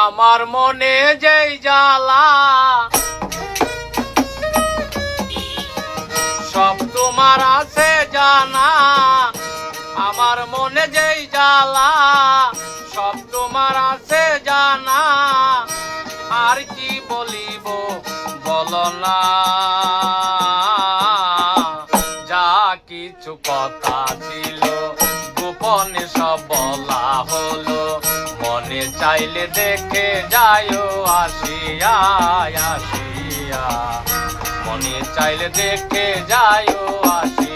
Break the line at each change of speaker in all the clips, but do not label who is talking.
আমার মনে যেই জ্বালা, সব তোমার আছে জানা। আমার মনে যেই জ্বালা, সব তোমার আছে জানা। আর কি বলিব বলো না। যা কিছু কথা ছিল, গোপনে সব বলা হলো। চাইলে দেখে যায়ও আসিয়া আসিয়া। মনে চাইলে দেখে যায়ও আসিয়া।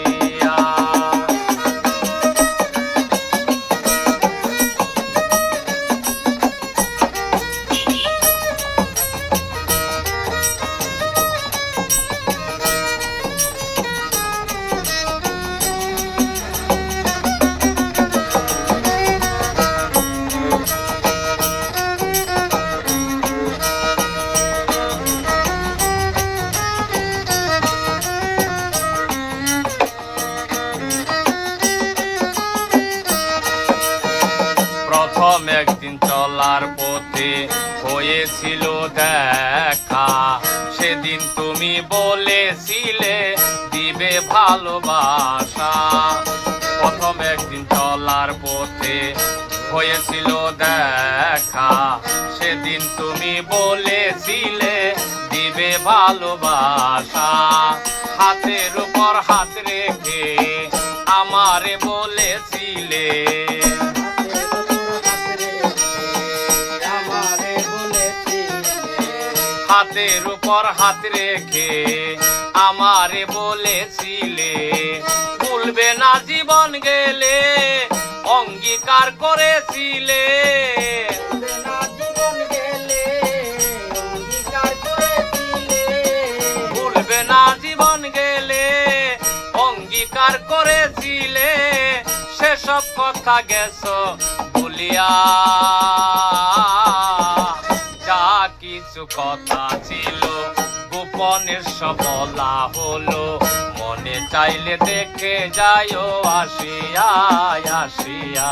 প্রথম একদিন চলার পথে হয়েছিল দেখা। সেদিন তুমি বলেছিলে দিবে ভালোবাসা। প্রথম একদিন চলার পথে হয়েছিল দেখা। সেদিন তুমি বলেছিলে দিবে ভালোবাসা। হাতের উপর হাত রেখে আমারে বলেছিলে হাতের উপর হাত রেখে আমারে বলেছিলে, ভুলবে না জীবন গেলে অঙ্গীকার করেছিলে। ভুলবে না জীবন গেলে অঙ্গীকার করেছিলে। সেসব কথা গেছ বলিয়া কিছু কথা ছিল গোপনের সব বলা হলো। মনে চাইলে দেখে যায়ও আসিয়া আসিয়া।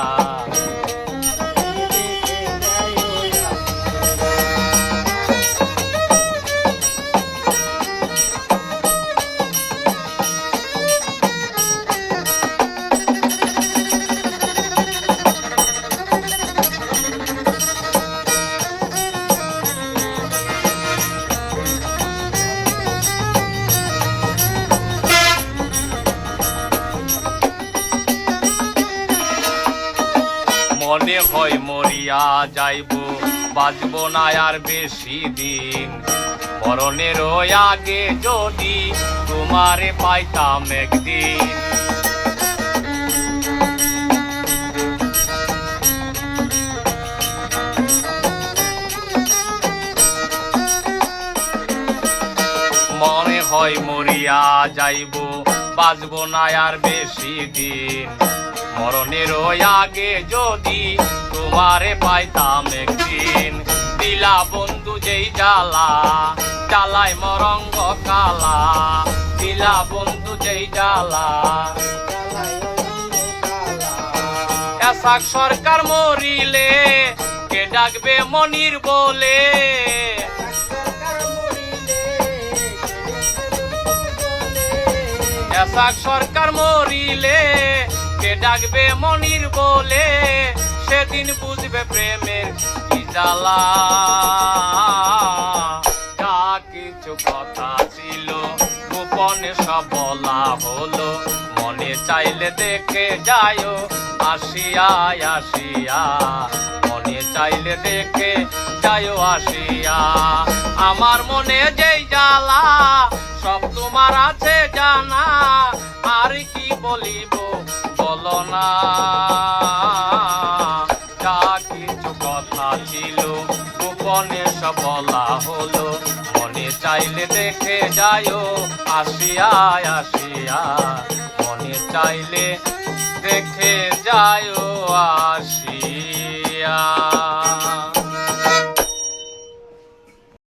মনে হয় মরিয়া যাইব, বাঁচব না আর বেশি দিন। মরণের আগে যদি তোমারে পাইতাম একদিন। মনে হয় মরিয়া যাইব, বাঁচব না আর বেশি দিন। মরণের আগে যদি তোমারে পাইতাম একদিন দিলা বন্ধু যেই জ্বালা জ্বালাই মরঙ্গ কালা দিলা বন্ধু যেই জ্বালা এসাক সরকার মরিলে কে ডাকবে মনির বলে এসাক সরকার মরিলে কে ডাকবে মনির বলে, সেদিন বুঝবে প্রেমের কি জ্বালা। যা কিছু কথা ছিল, গোপনে সব বলা হলো। মনে চাইলে দেখে যায়ও আসিয়া আসিয়া। মনে চাইলে দেখে যায়ও আসিয়া। আমার মনে যেই জ্বালা, সব তোমার আছে জানা। আর কি বলিব? বলো না যা কিছু কথা ছিল, গোপনে সব বলা হলো। মনে চাইলে দেখে যায়ও আসিয়া আসিয়া। মনে চাইলে দেখে যায়ও আসিয়া।